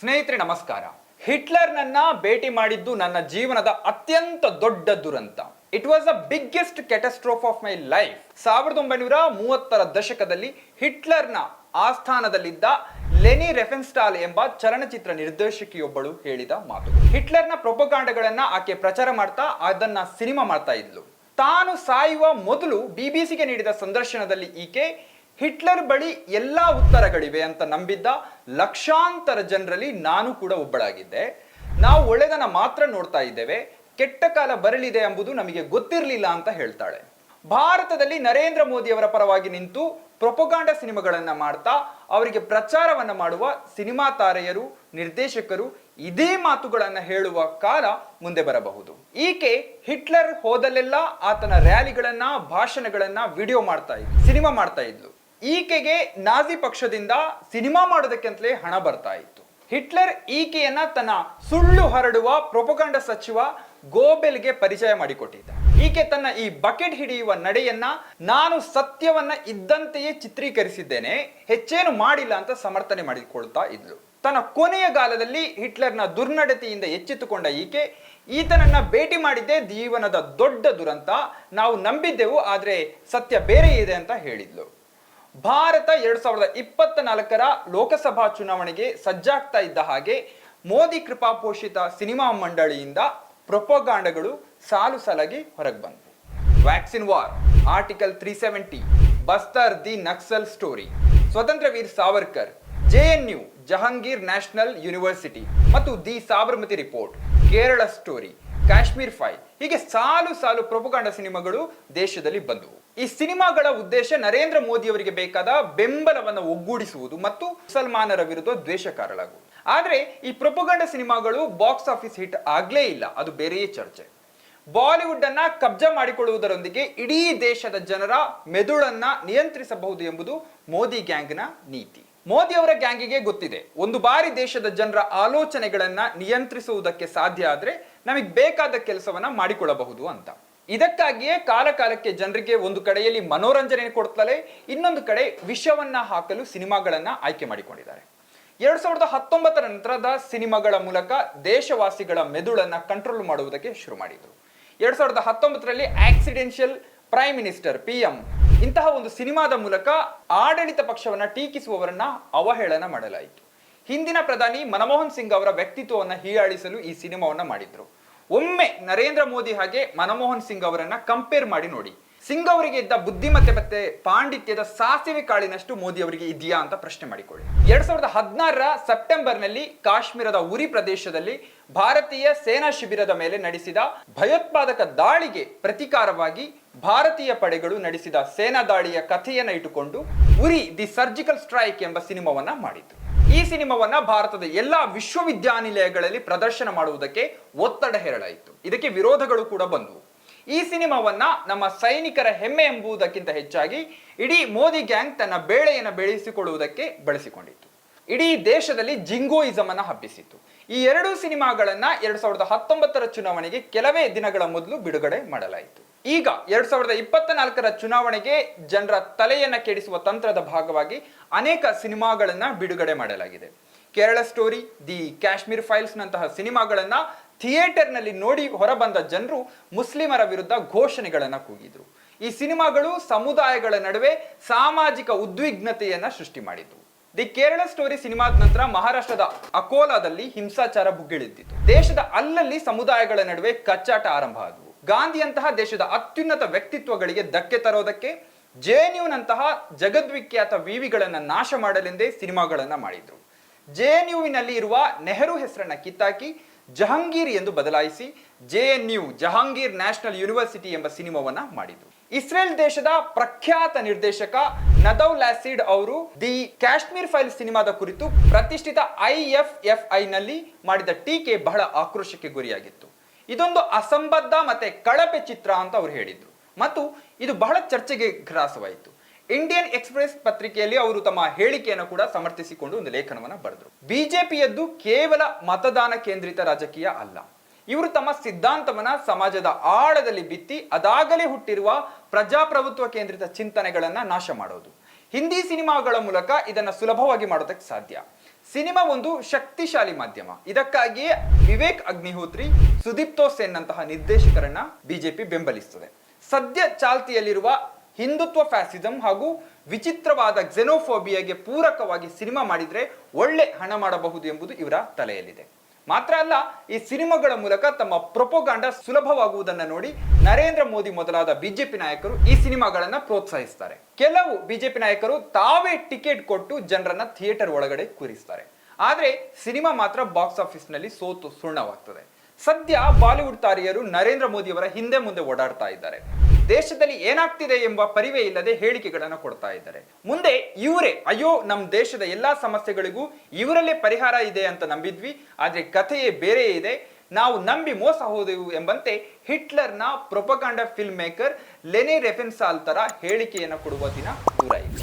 ಸ್ನೇಹಿತರೆ, ನಮಸ್ಕಾರ. ಹಿಟ್ಲರ್ನನ್ನ ಭೇಟಿ ಮಾಡಿದ್ದು ನನ್ನ ಜೀವನದ ಅತ್ಯಂತ ದೊಡ್ಡ ದುರಂತ. It was the biggest catastrophe of my life ಸಾವಿರದ ಒಂಬೈನೂರ ಮೂವತ್ತರ ದಶಕದಲ್ಲಿ ಹಿಟ್ಲರ್ನ ಆಸ್ಥಾನದಲ್ಲಿದ್ದ ಲೆನಿ ರೆಫೆನ್ಸ್ಟಾಲ್ ಎಂಬ ಚಲನಚಿತ್ರ ನಿರ್ದೇಶಕಿಯೊಬ್ಬಳು ಹೇಳಿದ ಮಾತು. ಹಿಟ್ಲರ್ನ ಪ್ರೊಪಗಾಂಡಗಳನ್ನ ಆಕೆ ಪ್ರಚಾರ ಮಾಡ್ತಾ ಅದನ್ನ ಸಿನಿಮಾ ಮಾಡ್ತಾ ಇದ್ಲು. ತಾನು ಸಾಯುವ ಮೊದಲು ಬಿಬಿಸಿಗೆ ನೀಡಿದ ಸಂದರ್ಶನದಲ್ಲಿ ಈಕೆ ಹಿಟ್ಲರ್ ಬಳಿ ಎಲ್ಲ ಉತ್ತರಗಳಿವೆ ಅಂತ ನಂಬಿದ್ದ ಲಕ್ಷಾಂತರ ಜನರಲ್ಲಿ ನಾನು ಕೂಡ ಒಬ್ಬಳಾಗಿದ್ದೆ. ನಾವು ಒಳ್ಳೆದನ್ನ ಮಾತ್ರ ನೋಡ್ತಾ ಇದ್ದೇವೆ. ಕೆಟ್ಟ ಕಾಲ ಬರಲಿದೆ ಎಂಬುದು ನಮಗೆ ಗೊತ್ತಿರಲಿಲ್ಲ ಅಂತ ಹೇಳ್ತಾಳೆ. ಭಾರತದಲ್ಲಿ ನರೇಂದ್ರ ಮೋದಿ ಅವರ ಪರವಾಗಿ ನಿಂತು ಪ್ರೊಪೊಗಾಂಡ ಸಿನಿಮಾಗಳನ್ನ ಮಾಡ್ತಾ ಅವರಿಗೆ ಪ್ರಚಾರವನ್ನ ಮಾಡುವ ಸಿನಿಮಾ ತಾರೆಯರು, ನಿರ್ದೇಶಕರು ಇದೇ ಮಾತುಗಳನ್ನ ಹೇಳುವ ಕಾಲ ಮುಂದೆ ಬರಬಹುದು. ಈಕೆ ಹಿಟ್ಲರ್ ಹೋದಲ್ಲೆಲ್ಲ ಆತನ ರ್ಯಾಲಿಗಳನ್ನ, ಭಾಷಣಗಳನ್ನ, ವಿಡಿಯೋ ಮಾಡ್ತಾ ಇದ್ಲು, ಸಿನಿಮಾ ಮಾಡ್ತಾ ಇದ್ಲು. ಈಕೆಗೆ ನಾಜಿ ಪಕ್ಷದಿಂದ ಸಿನಿಮಾ ಮಾಡೋದಕ್ಕಂತಲೇ ಹಣ ಬರ್ತಾ ಇತ್ತು. ಹಿಟ್ಲರ್ ಈಕೆಯನ್ನ ತನ್ನ ಸುಳ್ಳು ಹರಡುವ ಪ್ರೊಪಗಂಡ ಸಚಿವ ಗೋಬೆಲ್ಗೆ ಪರಿಚಯ ಮಾಡಿಕೊಟ್ಟಿದ್ದ ಈಕೆ ತನ್ನ ಈ ಬಕೆಟ್ ಹಿಡಿಯುವ ನಡೆಯನ್ನ ನಾನು ಸತ್ಯವನ್ನ ಇದ್ದಂತೆಯೇ ಚಿತ್ರೀಕರಿಸಿದ್ದೇನೆ, ಹೆಚ್ಚೇನು ಮಾಡಿಲ್ಲ ಅಂತ ಸಮರ್ಥನೆ ಮಾಡಿಕೊಳ್ತಾ ಇದ್ಲು. ತನ್ನ ಕೊನೆಯ ಕಾಲದಲ್ಲಿ ಹಿಟ್ಲರ್ನ ದುರ್ನಡತೆಯಿಂದ ಎಚ್ಚೆತ್ತುಕೊಂಡ ಈಕೆ, ಈತನನ್ನ ಭೇಟಿ ಮಾಡಿದ್ದೇ ಜೀವನದ ದೊಡ್ಡ ದುರಂತ. ನಾವು ನಂಬಿದ್ದೆವು, ಆದರೆ ಸತ್ಯ ಬೇರೆ ಇದೆ ಅಂತ ಹೇಳಿದ್ಲು. ಭಾರತ ಎರಡ್ ಸಾವಿರದ ಇಪ್ಪತ್ತ ನಾಲ್ಕರ ಲೋಕಸಭಾ ಚುನಾವಣೆಗೆ ಸಜ್ಜಾಗ್ತಾ ಇದ್ದ ಹಾಗೆ ಮೋದಿ ಕೃಪಾಪೋಷಿತ ಸಿನಿಮಾ ಮಂಡಳಿಯಿಂದ ಪ್ರೊಪೋಗಾಂಡಗಳು ಸಾಲು ಸಾಲಾಗಿ ಹೊರಗೆ ಬಂದವು. Vaccine war, article three seventy, Bastar the Naxal story. Swatantra Veer Savarkar U Jahangir national university ಮತ್ತು the Sabarmati report, Kerala story, Kashmir file. ಹೀಗೆ ಸಾಲು ಸಾಲು ಪ್ರೊಪಗಾಂಡ ಸಿನಿಮಾಗಳು ದೇಶದಲ್ಲಿ ಬಂದವು. ಈ ಸಿನಿಮಾಗಳ ಉದ್ದೇಶ ನರೇಂದ್ರ ಮೋದಿ ಅವರಿಗೆ ಬೇಕಾದ ಬೆಂಬಲವನ್ನು ಒಗ್ಗೂಡಿಸುವುದು ಮತ್ತು ಮುಸಲ್ಮಾನರ ವಿರುದ್ಧ ದ್ವೇಷ ಆದ್ರೆ ಈ ಪ್ರೊಪಗಂಡ ಸಿನಿಮಾಗಳು ಬಾಕ್ಸ್ ಆಫೀಸ್ ಹಿಟ್ ಆಗ್ಲೇ ಇಲ್ಲ. ಅದು ಬೇರೆಯೇ ಚರ್ಚೆ. ಬಾಲಿವುಡ್ ಅನ್ನ ಕಬ್ಜಾ ಮಾಡಿಕೊಳ್ಳುವುದರೊಂದಿಗೆ ಇಡೀ ದೇಶದ ಜನರ ಮೆದುಳನ್ನ ನಿಯಂತ್ರಿಸಬಹುದು ಎಂಬುದು ಮೋದಿ ಗ್ಯಾಂಗ್ನ ನೀತಿ. ಮೋದಿ ಅವರ ಗ್ಯಾಂಗಿಗೆ ಗೊತ್ತಿದೆ. ಒಂದು ಬಾರಿ ದೇಶದ ಜನರ ಆಲೋಚನೆಗಳನ್ನ ನಿಯಂತ್ರಿಸುವುದಕ್ಕೆ ಸಾಧ್ಯ ಆದ್ರೆ ನಮಗೆ ಬೇಕಾದ ಕೆಲಸವನ್ನ ಮಾಡಿಕೊಳ್ಳಬಹುದು ಅಂತ. ಇದಕ್ಕಾಗಿಯೇ ಕಾಲ ಕಾಲಕ್ಕೆ ಜನರಿಗೆ ಒಂದು ಕಡೆಯಲ್ಲಿ ಮನೋರಂಜನೆ ಕೊಡ್ತಲೇ ಇನ್ನೊಂದು ಕಡೆ ವಿಷವನ್ನ ಹಾಕಲು ಸಿನಿಮಾಗಳನ್ನ ಆಯ್ಕೆ ಮಾಡಿಕೊಂಡಿದ್ದಾರೆ. ಎರಡ್ ಸಾವಿರದ ಹತ್ತೊಂಬತ್ತರ ನಂತರದ ಸಿನಿಮಾಗಳ ಮೂಲಕ ದೇಶವಾಸಿಗಳ ಮೆದುಳನ್ನ ಕಂಟ್ರೋಲ್ ಮಾಡುವುದಕ್ಕೆ ಶುರು ಮಾಡಿದರು. ಎರಡ್ ಸಾವಿರದ ಹತ್ತೊಂಬತ್ತರಲ್ಲಿ accidental prime minister P M ಇಂತಹ ಒಂದು ಸಿನಿಮಾದ ಮೂಲಕ ಆಡಳಿತ ಪಕ್ಷವನ್ನ ಟೀಕಿಸುವವರನ್ನ ಅವಹೇಳನ ಮಾಡಲಾಯಿತು. ಹಿಂದಿನ ಪ್ರಧಾನಿ ಮನಮೋಹನ್ ಸಿಂಗ್ ಅವರ ವ್ಯಕ್ತಿತ್ವವನ್ನ ಹೀಯಾಳಿಸಲು ಈ ಸಿನಿಮಾವನ್ನ ಮಾಡಿದ್ರು. ಒಮ್ಮೆ ನರೇಂದ್ರ ಮೋದಿ ಹಾಗೆ ಮನಮೋಹನ್ ಸಿಂಗ್ ಅವರನ್ನ ಕಂಪೇರ್ ಮಾಡಿ ನೋಡಿ. ಸಿಂಗ್ ಅವರಿಗೆ ಇದ್ದ ಬುದ್ಧಿಮತ್ತೆ ಮತ್ತೆ ಪಾಂಡಿತ್ಯದ ಸಾಸಿವೆ ಕಾಳಿನಷ್ಟು ಮೋದಿ ಅವರಿಗೆ ಇದೆಯಾ ಅಂತ ಪ್ರಶ್ನೆ ಮಾಡಿಕೊಳ್ಳಿ. ಎರಡ್ ಸಾವಿರದ ಹದಿನಾರರ ಸೆಪ್ಟೆಂಬರ್ನಲ್ಲಿ ಕಾಶ್ಮೀರದ ಉರಿ ಪ್ರದೇಶದಲ್ಲಿ ಭಾರತೀಯ ಸೇನಾ ಶಿಬಿರದ ಮೇಲೆ ನಡೆಸಿದ ಭಯೋತ್ಪಾದಕ ದಾಳಿಗೆ ಪ್ರತಿಕಾರವಾಗಿ ಭಾರತೀಯ ಪಡೆಗಳು ನಡೆಸಿದ ಸೇನಾ ದಾಳಿಯ ಕಥೆಯನ್ನ ಇಟ್ಟುಕೊಂಡು ಉರಿ ದಿ ಸರ್ಜಿಕಲ್ ಸ್ಟ್ರೈಕ್ ಎಂಬ ಸಿನಿಮಾವನ್ನ ಮಾಡಿತು ಈ ಸಿನಿಮಾವನ್ನ ಭಾರತದ ಎಲ್ಲಾ ವಿಶ್ವವಿದ್ಯಾನಿಲಯಗಳಲ್ಲಿ ಪ್ರದರ್ಶನ ಮಾಡುವುದಕ್ಕೆ ಒತ್ತಡ ಹೇರಲಾಯಿತು. ಇದಕ್ಕೆ ವಿರೋಧಗಳು ಕೂಡ ಬಂದವು. ಈ ಸಿನಿಮಾವನ್ನ ನಮ್ಮ ಸೈನಿಕರ ಹೆಮ್ಮೆ ಎಂಬುದಕ್ಕಿಂತ ಹೆಚ್ಚಾಗಿ ಇಡೀ ಮೋದಿ ಗ್ಯಾಂಗ್ ತನ್ನ ಬೇಳೆಯನ್ನು ಬೆಳೆಸಿಕೊಳ್ಳುವುದಕ್ಕೆ ಬಳಸಿಕೊಂಡಿತ್ತು. ಇಡೀ ದೇಶದಲ್ಲಿ ಜಿಂಗೋಯಿಸಮ್ ಅನ್ನ ಹಬ್ಬಿಸಿತ್ತು. ಈ ಎರಡು ಸಿನಿಮಾಗಳನ್ನ ಎರಡ್ ಸಾವಿರದ ಹತ್ತೊಂಬತ್ತರ ಚುನಾವಣೆಗೆ ಕೆಲವೇ ದಿನಗಳ ಮೊದಲು ಬಿಡುಗಡೆ ಮಾಡಲಾಯಿತು. ಈಗ ಎರಡ್ ಸಾವಿರದ ಇಪ್ಪತ್ತ ನಾಲ್ಕರ ಚುನಾವಣೆಗೆ ಜನರ ತಲೆಯನ್ನ ಕೆಡಿಸುವ ತಂತ್ರದ ಭಾಗವಾಗಿ ಅನೇಕ ಸಿನಿಮಾಗಳನ್ನ ಬಿಡುಗಡೆ ಮಾಡಲಾಗಿದೆ. Kerala story, the Kashmir files ನಂತಹ ಸಿನಿಮಾಗಳನ್ನ ಥಿಯೇಟರ್ನಲ್ಲಿ ನೋಡಿ ಹೊರಬಂದ ಜನರು ಮುಸ್ಲಿಮರ ವಿರುದ್ಧ ಘೋಷಣೆಗಳನ್ನು ಕೂಗಿದ್ರು. ಈ ಸಿನಿಮಾಗಳು ಸಮುದಾಯಗಳ ನಡುವೆ ಸಾಮಾಜಿಕ ಉದ್ವಿಗ್ನತೆಯನ್ನ ಸೃಷ್ಟಿ ಮಾಡಿತು ದಿ ಕೇರಳ ಸ್ಟೋರಿ ಸಿನಿಮಾದ ನಂತರ ಮಹಾರಾಷ್ಟ್ರದ ಅಕೋಲಾದಲ್ಲಿ ಹಿಂಸಾಚಾರ ಭುಗಿಳಿದ್ದಿತು. ದೇಶದ ಅಲ್ಲಲ್ಲಿ ಸಮುದಾಯಗಳ ನಡುವೆ ಕಚ್ಚಾಟ ಆರಂಭ ಆದವು. ಗಾಂಧಿಯಂತಹ ದೇಶದ ಅತ್ಯುನ್ನತ ವ್ಯಕ್ತಿತ್ವಗಳಿಗೆ ಧಕ್ಕೆ ತರೋದಕ್ಕೆ ಜೆಎನ್ಯುನಂತಹ ಜಗದ್ವಿಖ್ಯಾತ ವಿವಿಗಳನ್ನು ನಾಶ ಮಾಡಲೆಂದೇ ಸಿನಿಮಾಗಳನ್ನ ಮಾಡಿದ್ರು. ಜೆಎನ್ಯುವಿನಲ್ಲಿ ಇರುವ ನೆಹರು ಹೆಸರನ್ನ ಕಿತ್ತಾಕಿ ಜಹಾಂಗೀರ್ ಎಂದು ಬದಲಾಯಿಸಿ J N U Jahangir national university ಎಂಬ ಸಿನಿಮಾವನ್ನ ಮಾಡಿದ್ರು. ಇಸ್ರೇಲ್ ದೇಶದ ಪ್ರಖ್ಯಾತ ನಿರ್ದೇಶಕ ನದೌ ಲ್ಯಾಸಿಡ್ ಅವರು ದಿ ಕಾಶ್ಮೀರ್ ಫೈಲ್ ಸಿನಿಮಾದ ಕುರಿತು ಪ್ರತಿಷ್ಠಿತ ಐಎಫ್ಎಫ್ಐ ಐನಲ್ಲಿ ಮಾಡಿದ ಟೀಕೆ ಬಹಳ ಆಕ್ರೋಶಕ್ಕೆ ಗುರಿಯಾಗಿತ್ತು. ಇದೊಂದು ಅಸಂಬದ್ಧ ಮತ್ತೆ ಕಳಪೆ ಚಿತ್ರ ಅಂತ ಅವರು ಹೇಳಿದ್ರು. ಮತ್ತು ಇದು ಬಹಳ ಚರ್ಚೆಗೆ ಗ್ರಾಸವಾಯಿತು. ಇಂಡಿಯನ್ ಎಕ್ಸ್ಪ್ರೆಸ್ ಪತ್ರಿಕೆಯಲ್ಲಿ ಅವರು ತಮ್ಮ ಹೇಳಿಕೆಯನ್ನು ಕೂಡ ಸಮರ್ಥಿಸಿಕೊಂಡು ಒಂದು ಲೇಖನವನ್ನು ಬರೆದರು. ಬಿಜೆಪಿಯದ್ದು ಕೇವಲ ಮತದಾನ ಕೇಂದ್ರಿತ ರಾಜಕೀಯ ಅಲ್ಲ. ಇವರು ತಮ್ಮ ಸಿದ್ಧಾಂತವನ್ನ ಸಮಾಜದ ಆಳದಲ್ಲಿ ಬಿತ್ತಿ ಅದಾಗಲೇ ಹುಟ್ಟಿರುವ ಪ್ರಜಾಪ್ರಭುತ್ವ ಕೇಂದ್ರಿತ ಚಿಂತನೆಗಳನ್ನ ನಾಶ ಮಾಡೋದು. ಹಿಂದಿ ಸಿನಿಮಾಗಳ ಮೂಲಕ ಇದನ್ನ ಸುಲಭವಾಗಿ ಮಾಡೋದಕ್ಕೆ ಸಾಧ್ಯ. ಸಿನಿಮಾ ಒಂದು ಶಕ್ತಿಶಾಲಿ ಮಾಧ್ಯಮ. ಇದಕ್ಕಾಗಿಯೇ ವಿವೇಕ್ ಅಗ್ನಿಹೋತ್ರಿ, ಸುದೀಪ್ತೋ ಸೇನ್ ಅಂತಹ ನಿರ್ದೇಶಕರನ್ನ ಬಿಜೆಪಿ ಬೆಂಬಲಿಸುತ್ತದೆ ಸದ್ಯ ಚಾಲ್ತಿಯಲ್ಲಿರುವ ಹಿಂದುತ್ವ ಫ್ಯಾಸಿಸಂ ಹಾಗೂ ವಿಚಿತ್ರವಾದ ಜೆನೋಫೋಬಿಯಾಗೆ ಪೂರಕವಾಗಿ ಸಿನಿಮಾ ಮಾಡಿದ್ರೆ ಒಳ್ಳೆ ಹಣ ಮಾಡಬಹುದು ಎಂಬುದು ಇವರ ತಲೆಯಲ್ಲಿದೆ. ಮಾತ್ರ ಅಲ್ಲ, ಈ ಸಿನಿಮಾಗಳ ಮೂಲಕ ತಮ್ಮ ಪ್ರೊಪೋಗಾಂಡ ಸುಲಭವಾಗುವುದನ್ನ ನೋಡಿ ನರೇಂದ್ರ ಮೋದಿ ಮೊದಲಾದ ಬಿಜೆಪಿ ನಾಯಕರು ಈ ಸಿನಿಮಾಗಳನ್ನ ಪ್ರೋತ್ಸಾಹಿಸ್ತಾರೆ. ಕೆಲವು ಬಿಜೆಪಿ ನಾಯಕರು ತಾವೇ ಟಿಕೆಟ್ ಕೊಟ್ಟು ಜನರನ್ನ ಥಿಯೇಟರ್ ಒಳಗಡೆ ಕೂರಿಸ್ತಾರೆ. ಆದ್ರೆ ಸಿನಿಮಾ ಮಾತ್ರ ಬಾಕ್ಸ್ ಆಫೀಸ್ನಲ್ಲಿ ಸೋತು ಸುಣ್ಣವಾಗ್ತದೆ. ಸದ್ಯ ಬಾಲಿವುಡ್ ತಾರೆಯರು ನರೇಂದ್ರ ಮೋದಿಯವರ ಹಿಂದೆ ಮುಂದೆ ಓಡಾಡ್ತಾ ಇದ್ದಾರೆ. ದೇಶದಲ್ಲಿ ಏನಾಗ್ತಿದೆ ಎಂಬ ಪರಿವೇ ಇಲ್ಲದೆ ಹೇಳಿಕೆಗಳನ್ನು ಕೊಡ್ತಾ ಇದ್ದಾರೆ. ಮುಂದೆ ಇವರೇ, ಅಯ್ಯೋ ನಮ್ಮ ದೇಶದ ಎಲ್ಲಾ ಸಮಸ್ಯೆಗಳಿಗೂ ಇವರಲ್ಲೇ ಪರಿಹಾರ ಇದೆ ಅಂತ ನಂಬಿದ್ವಿ, ಆದ್ರೆ ಕಥೆಯೇ ಬೇರೆ ಇದೆ. ನಾವು ನಂಬಿ ಮೋಸ ಹೋದೆವು ಎಂಬಂತೆ ಹಿಟ್ಲರ್ನ ಪ್ರೊಪಗಾಂಡ ಫಿಲ್ಮ್ ಮೇಕರ್ ಲೆನೆ ರೆಫೆನ್ಸಾಲ್ ತರ ಹೇಳಿಕೆಯನ್ನು ಕೊಡುವ ದಿನ ದೂರ ಇದೆ